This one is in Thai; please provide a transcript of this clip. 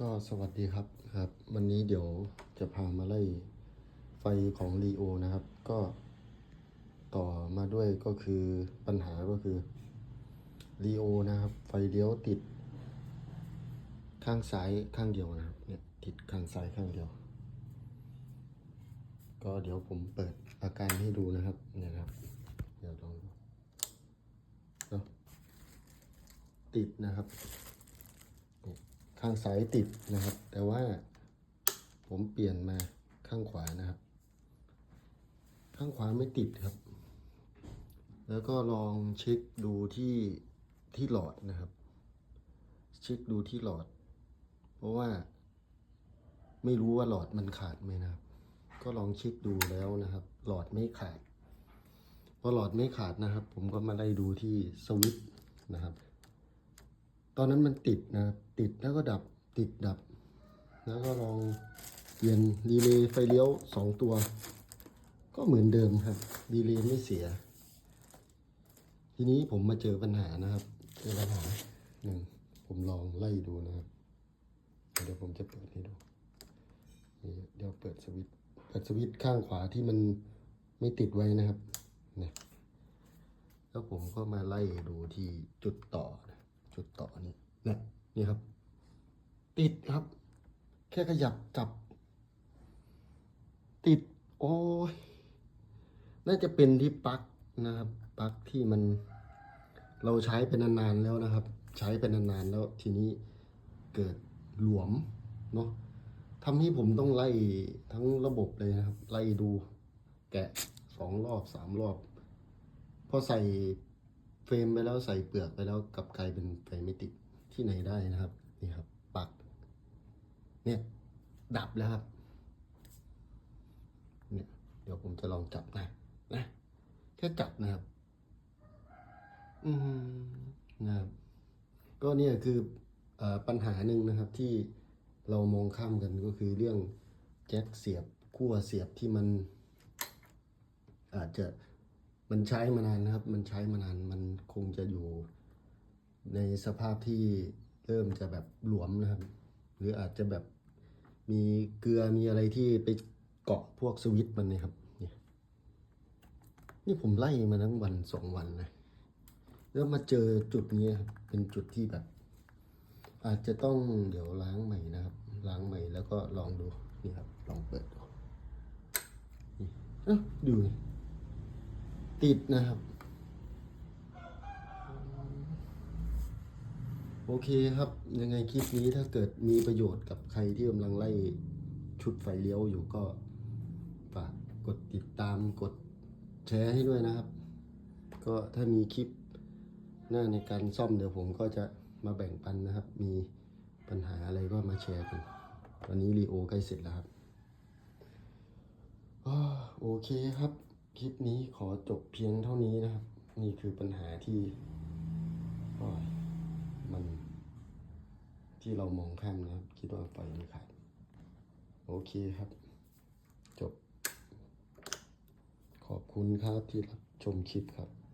ก็สวัสดีครับครับ วันนี้เดี๋ยวจะพามาไล่ไฟของรีโอนะครับ ก็ต่อมาด้วยก็คือปัญหาก็คือรีโอนะครับ ไฟเลี้ยวติด ข้างซ้ายข้างเดียวนะครับเนี่ยติดข้างซ้ายข้างเดียว ก็เดี๋ยวผมเปิดอาการให้ดูนะครับเนี่ยครับเดี๋ยวลองดูติดนะครับ ข้างซ้ายติดนะครับ แต่ว่าผมเปลี่ยนมาข้างขวานะครับ ข้างขวาไม่ติดครับ แล้วก็ลองเช็คดูที่ที่หลอดนะครับ เช็คดูที่หลอด เพราะว่า ไม่รู้ว่าหลอดมันขาดไหมนะครับ ก็ลองเช็คดูแล้วนะครับ หลอดไม่ขาดพอหลอดไม่ขาดนะครับ ผมก็มาไล่ดูที่สวิตช์นะครับ ตอนนั้นมันติดนะครับติดแล้วก็ดับติดดับ แล้วก็ลองเปลี่ยนรีเลย์ไฟเลี้ยวสองตัว ก็เหมือนเดิมครับรีเลย์ไม่เสีย ทีนี้ผมมาเจอปัญหานะครับเจอปัญหาหนึ่งผมลองไล่ดูนะครับ เดี๋ยวผมจะเปิดให้ดูเดี๋ยวเปิดสวิตช์เปิดสวิตช์ข้างขวาที่มันไม่ติดไว้นะครับเนี่ยแล้วผมก็มาไล่ดูที่จุดต่อนะ จุดต่อนี่นะนี่ครับ ติดครับ แค่ขยับจับ ติด โอ้ยน่าจะเป็นที่ปลั๊กนะครับปลั๊กที่มันเราใช้เป็นนานๆแล้วนะครับ ใช้เป็นนานๆแล้วทีนี้เกิดหลวมเนาะทำให้ผมต้องไล่ทั้งระบบเลยนะครับ ไล่ดู แกะสองรอบสามรอบ พอใส่ เฟรมไปแล้วใส่เปลือกไปแล้วกลับกลายเป็นไฟไม่ติดที่ไหนได้นะครับนี่ครับปัก เนี่ย ดับแล้วครับ เนี่ยเดี๋ยวผมจะลองจับนะนะแค่จับนะครับ อืมนะครับก็เนี่ยคือเออปัญหาหนึ่งนะครับที่เรามองข้ามกันก็คือเรื่องแจ็คเสียบขั้วเสียบที่มัน อาจจะ มันใช้มานานนะครับ มันใช้มานาน มันคงจะอยู่ในสภาพที่เริ่มจะแบบหลวมนะครับ หรืออาจจะแบบมีเกลือมีอะไรที่ไปเกาะพวกสวิตมันนะครับ เนี่ย นี่ผมไล่มาทั้งวันสองวันนะแล้วมาเจอจุดนี้ครับเป็นจุดที่แบบ อาจจะต้องเดี๋ยวล้างใหม่นะครับ ล้างใหม่แล้วก็ลองดูนี่ครับ ลองเปิดดูนี่อ้าดูนี่ ติดนะครับ โอเคครับ ยังไงคลิปนี้ถ้าเกิดมีประโยชน์กับใครที่กำลังไล่ชุดไฟเลี้ยวอยู่ก็ฝากกดติดตามกดแชร์ให้ด้วยนะครับ ก็ถ้ามีคลิปหน้าในการซ่อมเดี๋ยวผมก็จะมาแบ่งปันนะครับ มีปัญหาอะไรก็มาแชร์กัน ตอนนี้รีโอใกล้เสร็จแล้วครับโอเคครับ คลิปนี้ขอจบเพียงเท่านี้นะครับ นี่คือปัญหาที่มันที่เรามองข้ามนะครับ คิดว่าไฟมันขาดโอเคครับ จบ ขอบคุณครับที่รับชมคลิปครับ